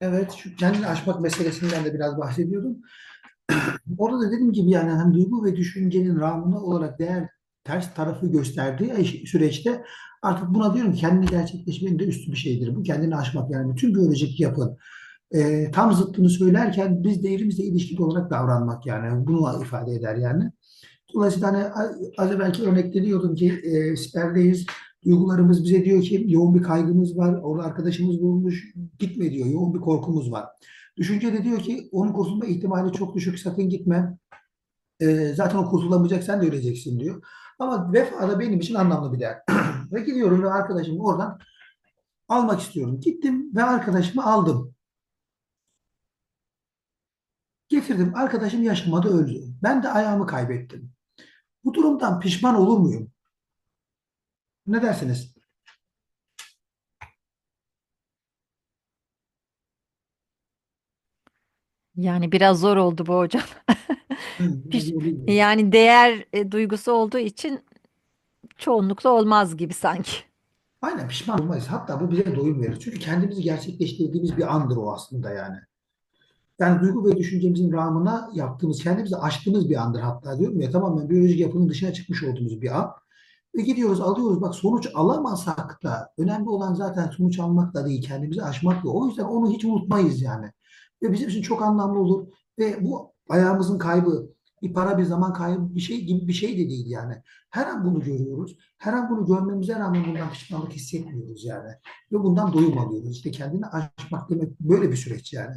Evet, şu kendini aşmak meselesinden de biraz bahsediyordum. Orada da dediğim gibi yani hem duygu ve düşüncenin rağmına olarak değer ters tarafı gösterdiği süreçte artık buna diyorum ki kendini gerçekleşmenin de üstü bir şeydir. Bu kendini aşmak yani bütün biyolojik yapı e, tam zıttını söylerken biz değerimizle ilişkili olarak davranmak yani bunu ifade eder yani. Dolayısıyla hani az evvelki örnekte diyordum ki e, siperdeyiz. Duygularımız bize diyor ki yoğun bir kaygımız var. Orada arkadaşımız vurulmuş. Gitme diyor. Yoğun bir korkumuz var. Düşünce de diyor ki onun kurtulma ihtimali çok düşük. Sakın gitme. E, zaten o kurtulamayacak. Sen de öleceksin diyor. Ama vefa da benim için anlamlı bir değer. Ve gidiyorum ve arkadaşımı oradan almak istiyorum. Gittim ve arkadaşımı aldım. Getirdim. Arkadaşım yaşamadı öldü. Ben de ayağımı kaybettim. Bu durumdan pişman olur muyum? Ne dersiniz? Yani biraz zor oldu bu hocam. Piş- yorulmuyor. Yani değer e, duygusu olduğu için çoğunlukla olmaz gibi sanki. Aynen pişman olmayız. Hatta bu bize doyum verir. Çünkü kendimizi gerçekleştirdiğimiz bir andır o aslında yani. Yani duygu ve düşüncemizin rağmına yaptığımız, kendimizi aştığımız bir andır hatta diyorum ya tamamen biyolojik yapının dışına çıkmış olduğumuz bir an. Ve gidiyoruz alıyoruz bak sonuç alamasak da önemli olan zaten sonuç almak da değil kendimizi aşmak da. O yüzden onu hiç unutmayız yani. Ve bizim için çok anlamlı olur. Ve bu ayağımızın kaybı bir para bir zaman kaybı bir şey gibi bir şey de değil yani. Her an bunu görüyoruz. Her an bunu görmemize rağmen bundan pişmanlık hissetmiyoruz yani. Ve bundan doyum alıyoruz. İşte kendini aşmak demek böyle bir süreç yani.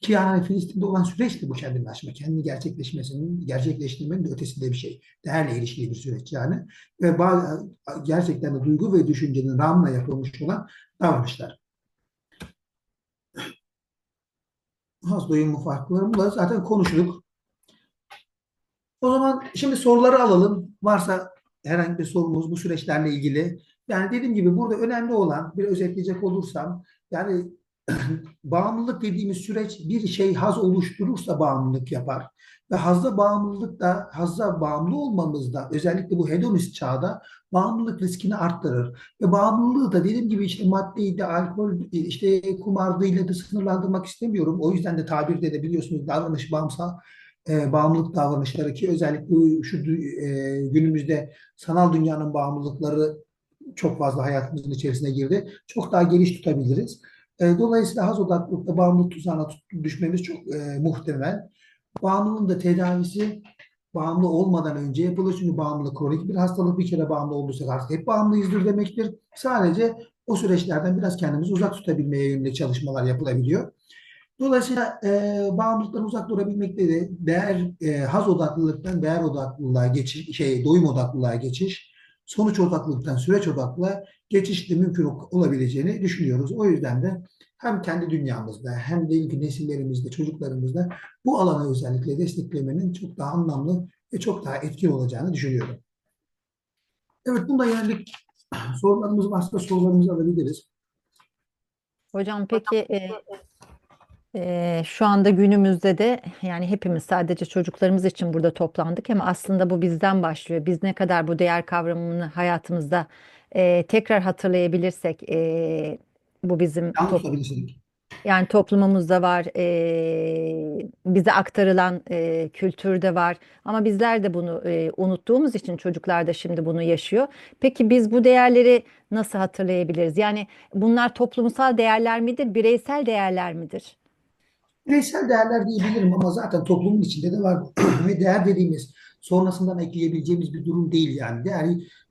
Ki yani Filistin'de olan süreç de bu kendini aşma. Kendini gerçekleşmesinin, gerçekleştirmenin de ötesinde bir şey. Değerle ilişkili bir süreç yani. Ve bazı, gerçekten de duygu ve düşüncenin rağmına yapılmış olan davranışlar. Haz doyumu farkları bunları zaten konuştuk. O zaman şimdi soruları alalım. Varsa herhangi bir sorumuz bu süreçlerle ilgili. Yani dediğim gibi burada önemli olan bir özetleyecek olursam yani bağımlılık dediğimiz süreç bir şey haz oluşturursa bağımlılık yapar. Ve hazda bağımlılık da hazza bağımlı olmamız da özellikle bu hedonist çağda bağımlılık riskini arttırır. Ve bağımlılığı da dediğim gibi işte maddeydi, alkol, işte kumardayla da sınırlandırmak istemiyorum. O yüzden de tabirde de biliyorsunuz davranış bağımsal e, bağımlılık davranışları ki özellikle şu e, günümüzde sanal dünyanın bağımlılıkları çok fazla hayatımızın içerisine girdi. Çok daha geniş tutabiliriz. E, dolayısıyla haz odaklılıkta bağımlılık tuzağına düşmemiz çok e, muhtemel. Bağımlılığın da tedavisi bağımlı olmadan önce yapılır. Çünkü bağımlılık kronik bir hastalık. Bir kere bağımlı olduysak artık hep bağımlıyızdır demektir. Sadece o süreçlerden biraz kendimizi uzak tutabilmeye yönelik çalışmalar yapılabiliyor. Dolayısıyla e, bağımlılıktan uzak durabilmekte de değer e, haz odaklılıktan değer odaklılığa geçiş, şey doyum odaklılığa geçiş, sonuç odaklılıktan süreç odaklılığa geçiş de mümkün olabileceğini düşünüyoruz. O yüzden de hem kendi dünyamızda hem de ilk nesillerimizde, çocuklarımızda bu alanı özellikle desteklemenin çok daha anlamlı ve çok daha etkili olacağını düşünüyorum. Evet, bunda yönelik sorularımız varsa sorularımızı alabiliriz. Hocam peki e, e, şu anda günümüzde de yani hepimiz sadece çocuklarımız için burada toplandık ama aslında bu bizden başlıyor. Biz ne kadar bu değer kavramını hayatımızda e, tekrar hatırlayabilirsek e, bu bizim Yanlış top, tutabilirsek. Yani toplumumuzda var, eee, bize aktarılan eee kültürde var. Ama bizler de bunu eee, unuttuğumuz için çocuklar da şimdi bunu yaşıyor. Peki biz bu değerleri nasıl hatırlayabiliriz? Yani bunlar toplumsal değerler midir, bireysel değerler midir? Bireysel değerler diyebilirim ama zaten toplumun içinde de var. Ve değer dediğimiz sonrasından ekleyebileceğimiz bir durum değil yani. Değer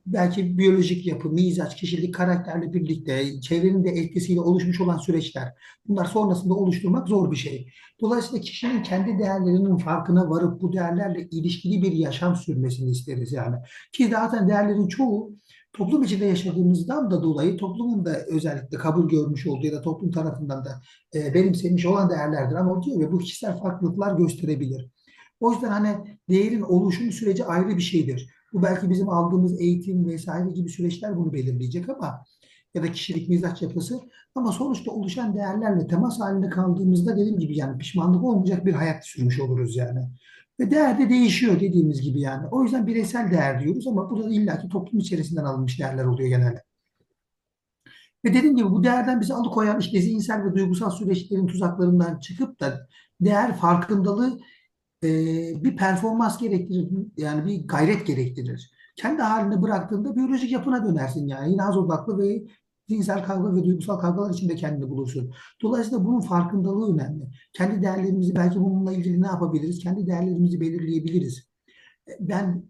belki biyolojik yapı, mizaç, kişilik, karakterle birlikte çevrenin de etkisiyle oluşmuş olan süreçler. Bunlar sonrasında oluşturmak zor bir şey. Dolayısıyla kişinin kendi değerlerinin farkına varıp bu değerlerle ilişkili bir yaşam sürmesini isteriz yani. Ki zaten değerlerin çoğu toplum içinde yaşadığımızdan da dolayı toplumun da özellikle kabul görmüş olduğu ya da toplum tarafından da e, benimsemiş olan değerlerdir. Ama diyor ya bu kişisel farklılıklar gösterebilir. O yüzden hani değerin oluşum süreci ayrı bir şeydir. Bu belki bizim aldığımız eğitim vesaire gibi süreçler bunu belirleyecek ama ya da kişilik mizaç yapısı ama sonuçta oluşan değerlerle temas halinde kaldığımızda dediğim gibi yani pişmanlık olmayacak bir hayat sürmüş oluruz yani. Ve değer de değişiyor dediğimiz gibi yani. O yüzden bireysel değer diyoruz ama burada illaki toplum içerisinden alınmış değerler oluyor genelde. Ve dediğim gibi bu değerden bizi alıkoyan işte zihinsel ve duygusal süreçlerin tuzaklarından çıkıp da değer farkındalığı e, bir performans gerektirir. Yani bir gayret gerektirir. Kendi halini bıraktığında biyolojik yapına dönersin yani. Yine haz odaklı ve zihinsel kavga ve duygusal kavgalar içinde kendini bulursun. Dolayısıyla bunun farkındalığı önemli. Kendi değerlerimizi belki bununla ilgili ne yapabiliriz? Kendi değerlerimizi belirleyebiliriz. Ben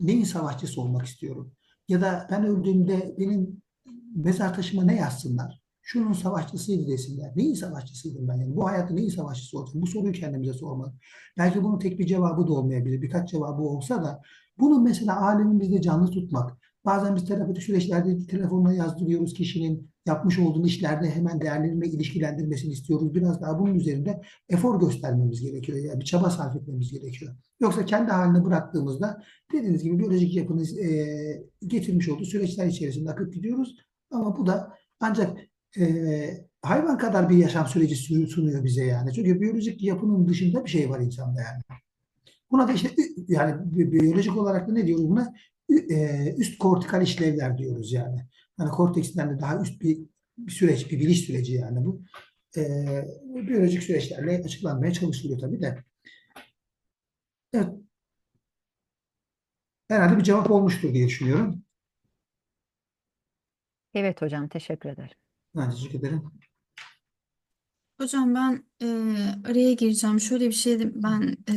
neyin savaşçısı olmak istiyorum? Ya da ben öldüğümde benim mezar taşıma ne yazsınlar? Şunun savaşçısıydı desinler. Neyin savaşçısıydım ben yani? Bu hayatta neyin savaşçısı olacağım? Bu soruyu kendimize sormak. Belki bunun tek bir cevabı da olmayabilir. Birkaç cevabı olsa da bunu mesela alemimizde canlı tutmak. Bazen biz terapötik süreçlerde telefonla yazdırıyoruz kişinin yapmış olduğu işlerde hemen değerlerimle ilişkilendirmesini istiyoruz. Biraz daha bunun üzerinde efor göstermemiz gerekiyor. Yani bir çaba sarf etmemiz gerekiyor. Yoksa kendi haline bıraktığımızda dediğiniz gibi biyolojik yapınız e, getirmiş olduğu süreçler içerisinde akıp gidiyoruz. Ama bu da ancak e, hayvan kadar bir yaşam süreci su- sunuyor bize yani. Çünkü biyolojik yapının dışında bir şey var insanda yani. Buna da işte yani bi- biyolojik olarak da ne diyoruz buna? E, üst kortikal işlevler diyoruz yani. Hani korteksten de daha üst bir, bir süreç, bir biliş süreci yani bu. E, biyolojik süreçlerle açıklanmaya çalışılıyor tabii de. Evet, herhalde bir cevap olmuştur diye düşünüyorum. Evet hocam teşekkür ederim. Ben teşekkür ederim. Hocam ben e, araya gireceğim. Şöyle bir şey ben e,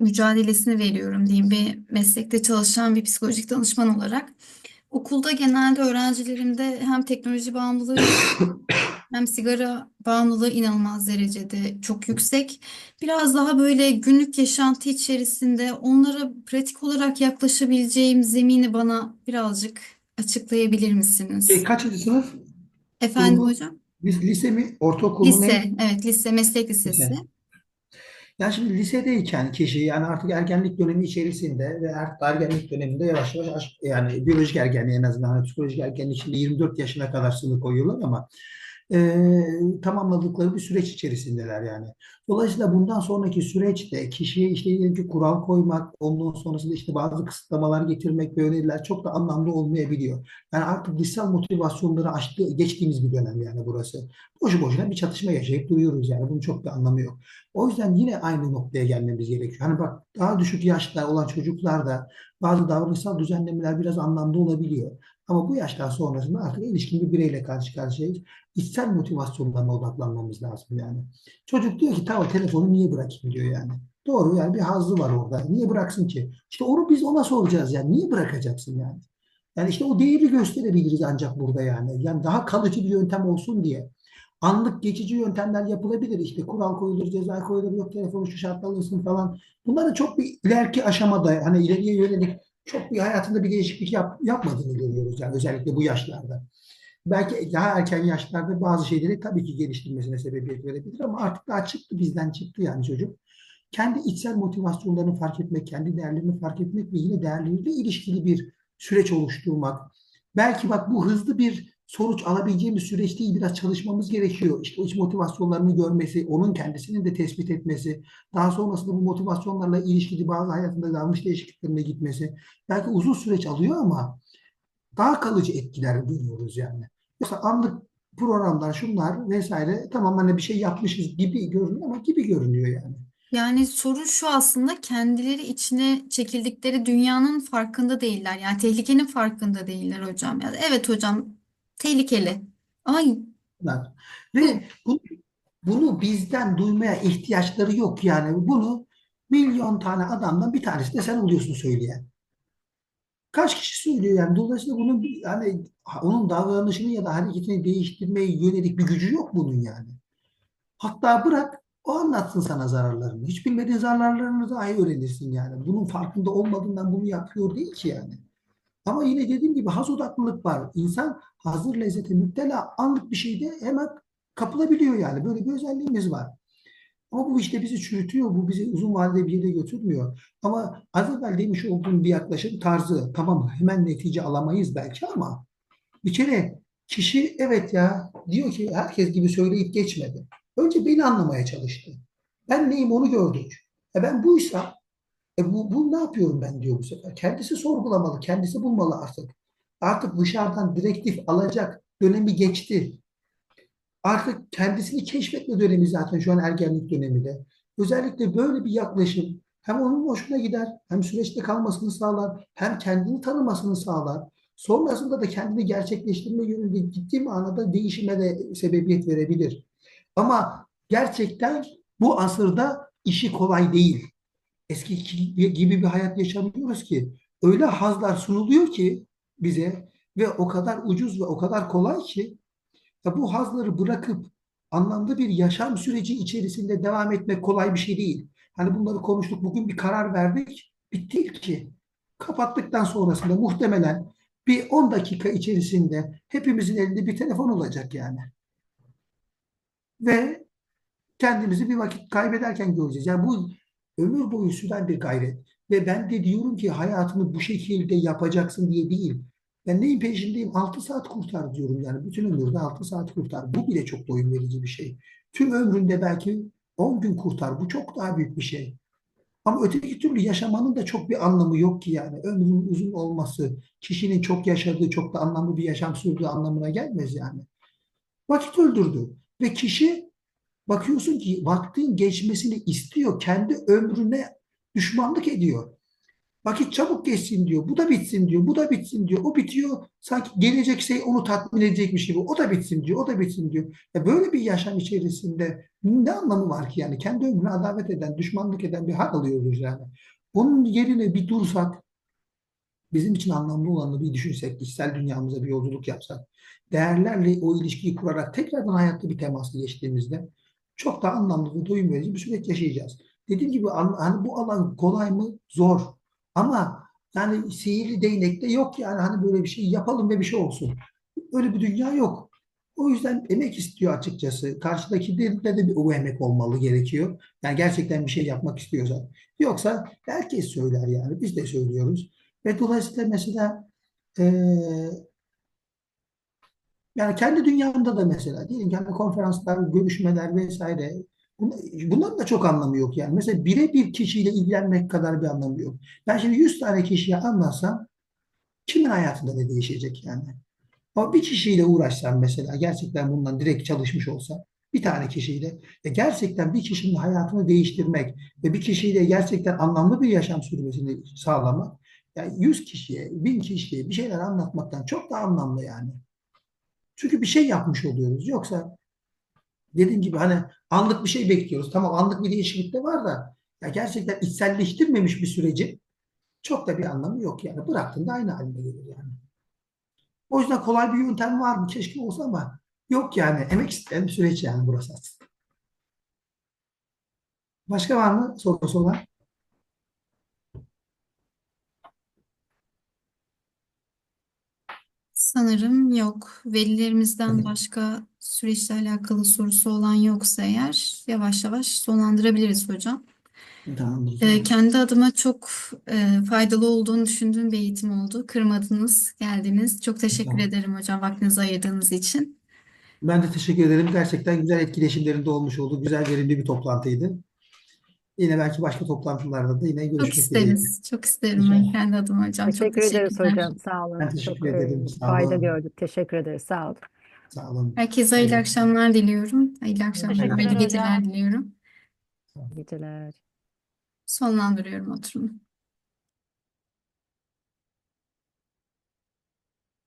mücadelesini veriyorum diyeyim. Bir meslekte çalışan bir psikolojik danışman olarak. Okulda genelde öğrencilerimde hem teknoloji bağımlılığı hem sigara bağımlılığı inanılmaz derecede çok yüksek. Biraz daha böyle günlük yaşantı içerisinde onlara pratik olarak yaklaşabileceğim zemini bana birazcık açıklayabilir E, misiniz? kaçıncı sınıf? Efendim Grubu? hocam? Lis- Lise mi? Ortaokul mu? Ne? Lise, evet lise, meslek lisesi. Lise. Yani şimdi lisedeyken kişi yani artık ergenlik dönemi içerisinde ve artık ergenlik döneminde yavaş yavaş aş- yani biyolojik ergenliği en azından hani psikolojik ergenlik şimdi 24 yaşına kadar sınır koyuyorlar ama e, tamamladıkları bir süreç içerisindeler yani. Dolayısıyla bundan sonraki süreçte kişiye işte ki kural koymak, ondan sonrasında işte bazı kısıtlamalar getirmek ve öneriler çok da anlamlı olmayabiliyor. Yani artık dışsal motivasyonları aştı, geçtiğimiz bir dönem yani burası. Boşu boşuna bir çatışma yaşayıp duruyoruz yani. Bunun çok bir anlamı yok. O yüzden yine aynı noktaya gelmemiz gerekiyor. Hani bak daha düşük yaşta olan çocuklarda bazı davranışsal düzenlemeler biraz anlamlı olabiliyor. Ama bu yaştan sonrasında artık ilişkin bir bireyle karşı karşıyayız. İçsel motivasyonlarına odaklanmamız lazım yani. Çocuk diyor ki tamam telefonu niye bırakayım diyor yani. Doğru yani bir hazzı var orada. Niye bıraksın ki? İşte onu biz ona soracağız yani. Niye bırakacaksın yani? Yani işte o değeri gösterebiliriz ancak burada yani. Yani daha kalıcı bir yöntem olsun diye. Anlık geçici yöntemler yapılabilir. İşte kural koyulur, ceza koyulur, yok telefonu şu şartla alırsın falan. Bunları çok bir ileriki aşamada hani ileriye yönelik çok bir hayatında bir değişiklik yap, yapmadığını görüyoruz yani özellikle bu yaşlarda. Belki daha erken yaşlarda bazı şeyleri tabii ki geliştirmesine sebebiyet verebilir ama artık daha çıktı bizden çıktı yani çocuk. Kendi içsel motivasyonlarını fark etmek, kendi değerlerini fark etmek ve yine değerleriyle ilişkili bir süreç oluşturmak. Belki bak bu hızlı bir sonuç alabileceğimiz süreç değil, biraz çalışmamız gerekiyor. İşte o iç motivasyonlarını görmesi, onun kendisini de tespit etmesi, daha sonrasında bu motivasyonlarla ilişkili bazı hayatında davranış değişikliklerine gitmesi. Belki uzun süreç alıyor ama daha kalıcı etkiler görüyoruz yani. Yoksa anlık programlar, şunlar vesaire tamam hani bir şey yapmışız gibi görünüyor ama gibi görünüyor yani. Yani sorun şu aslında kendileri içine çekildikleri dünyanın farkında değiller. Yani tehlikenin farkında değiller hocam. Yani evet hocam tehlikeli. Bu Ve bu, bunu bizden duymaya ihtiyaçları yok yani. Bunu milyon tane adamdan bir tanesi de sen oluyorsun söyleyen. Kaç kişi söylüyor yani. Dolayısıyla bunun yani onun davranışını ya da hareketini değiştirmeye yönelik bir gücü yok bunun yani. Hatta bırak o anlatsın sana zararlarını. Hiç bilmediğin zararlarını dahi öğrenirsin yani. Bunun farkında olmadığından bunu yapıyor değil ki yani. Ama yine dediğim gibi haz odaklılık var. İnsan hazır lezzete müptela anlık bir şeyde hemen kapılabiliyor yani. Böyle bir özelliğimiz var. Ama bu işte bizi çürütüyor, bu bizi uzun vadede bir yere götürmüyor. Ama az evvel demiş olduğum bir yaklaşım tarzı, tamam hemen netice alamayız belki ama bir kere kişi evet ya diyor ki herkes gibi söyleyip geçmedi. Önce beni anlamaya çalıştı. Ben neyim onu gördük. E ben buysam, e bu, bu ne yapıyorum ben diyor bu sefer. Kendisi sorgulamalı, kendisi bulmalı artık. Artık dışarıdan direktif alacak dönemi geçti. Artık kendisini keşfetme dönemi zaten şu an ergenlik döneminde. Özellikle böyle bir yaklaşım hem onun hoşuna gider, hem süreçte kalmasını sağlar, hem kendini tanımasını sağlar. Sonrasında da kendini gerçekleştirme yönünde ciddi manada değişime de sebebiyet verebilir. Ama gerçekten bu asırda işi kolay değil. Eski gibi bir hayat yaşamıyoruz ki. Öyle hazlar sunuluyor ki bize ve o kadar ucuz ve o kadar kolay ki ya bu hazları bırakıp anlamlı bir yaşam süreci içerisinde devam etmek kolay bir şey değil. Hani bunları konuştuk, bugün bir karar verdik, bitti ki. Kapattıktan sonrasında muhtemelen bir 10 dakika içerisinde hepimizin elinde bir telefon olacak yani. Ve kendimizi bir vakit kaybederken göreceğiz. Yani bu ömür boyu süren bir gayret. Ve ben de diyorum ki hayatını bu şekilde yapacaksın diye değil. Ben neyin peşindeyim? 6 saat kurtar diyorum yani. Bütün ömürde 6 saat kurtar. Bu bile çok doyum verici bir şey. Tüm ömründe belki 10 gün kurtar. Bu çok daha büyük bir şey. Ama öteki türlü yaşamanın da çok bir anlamı yok ki yani. Ömrün uzun olması, kişinin çok yaşadığı, çok da anlamlı bir yaşam sürdüğü anlamına gelmez yani. Vakit öldürdü. Ve kişi bakıyorsun ki vaktin geçmesini istiyor. Kendi ömrüne düşmanlık ediyor. Vakit çabuk geçsin diyor. Bu da bitsin diyor. Bu da bitsin diyor. O bitiyor. Sanki gelecek şey onu tatmin edecekmiş gibi. O da bitsin diyor. O da bitsin diyor. Ya böyle bir yaşam içerisinde ne anlamı var ki yani? Kendi ömrüne adavet eden, düşmanlık eden bir hal alıyoruz yani. Onun yerine bir dursak, bizim için anlamlı olanı bir düşünsek, içsel dünyamıza bir yolculuk yapsak, değerlerle o ilişkiyi kurarak tekrardan hayatta bir temasla geçtiğimizde çok daha anlamlı verici bir süreç yaşayacağız. Dediğim gibi hani bu alan kolay mı? Zor. Ama yani sihirli değnekte yok yani hani böyle bir şey yapalım ve bir şey olsun. Öyle bir dünya yok. O yüzden emek istiyor açıkçası. Karşıdaki de, de bir o emek olmalı gerekiyor. Yani gerçekten bir şey yapmak istiyorsa. Yoksa herkes söyler yani. Biz de söylüyoruz. Ve dolayısıyla mesela eee yani kendi dünyamda da mesela diyelim ki hani konferanslar, görüşmeler vesaire Bunların da çok anlamı yok yani. Mesela birebir kişiyle ilgilenmek kadar bir anlamı yok. Ben şimdi 100 tane kişiye anlatsam kimin hayatında ne değişecek yani? Ama bir kişiyle uğraşsam mesela gerçekten bundan direkt çalışmış olsam bir tane kişiyle e gerçekten bir kişinin hayatını değiştirmek ve bir kişiyle gerçekten anlamlı bir yaşam sürmesini sağlamak yani 100 kişiye, 1000 kişiye bir şeyler anlatmaktan çok daha anlamlı yani. Çünkü bir şey yapmış oluyoruz. Yoksa dediğim gibi hani anlık bir şey bekliyoruz. Tamam anlık bir değişiklik de var da ya gerçekten içselleştirmemiş bir süreci çok da bir anlamı yok yani. Bıraktığında aynı haline gelir yani. O yüzden kolay bir yöntem var mı? Keşke olsa ama yok yani. Emek isteyen bir süreç yani burası aslında. Başka var mı sorusu olan? Sanırım yok. Velilerimizden başka süreçle alakalı sorusu olan yoksa eğer yavaş yavaş sonlandırabiliriz hocam. Tamamdır. Ee, kendi adıma çok e, faydalı olduğunu düşündüğüm bir eğitim oldu. Kırmadınız, geldiniz. Çok teşekkür Tamam. ederim hocam vaktinizi ayırdığınız için. Ben de teşekkür ederim. Gerçekten güzel etkileşimlerinde olmuş oldu. Güzel verimli bir toplantıydı. Yine belki başka toplantılarda da yine Çok görüşmek dileğiyle. isteriz. Çok isterim ben İnşallah. kendi adıma hocam. Çok Teşekkür ederiz teşekkürler. hocam. Sağ olun. Ben Çok teşekkür e, ederim. Sağ fayda olun. gördük. Teşekkür ederiz. Sağ olun. Sağ olun. Herkese hayırlı Evet. akşamlar diliyorum. Hayırlı akşamlar, Teşekkürler hayırlı hocam. geceler diliyorum. Geceler. Sonlandırıyorum oturumu.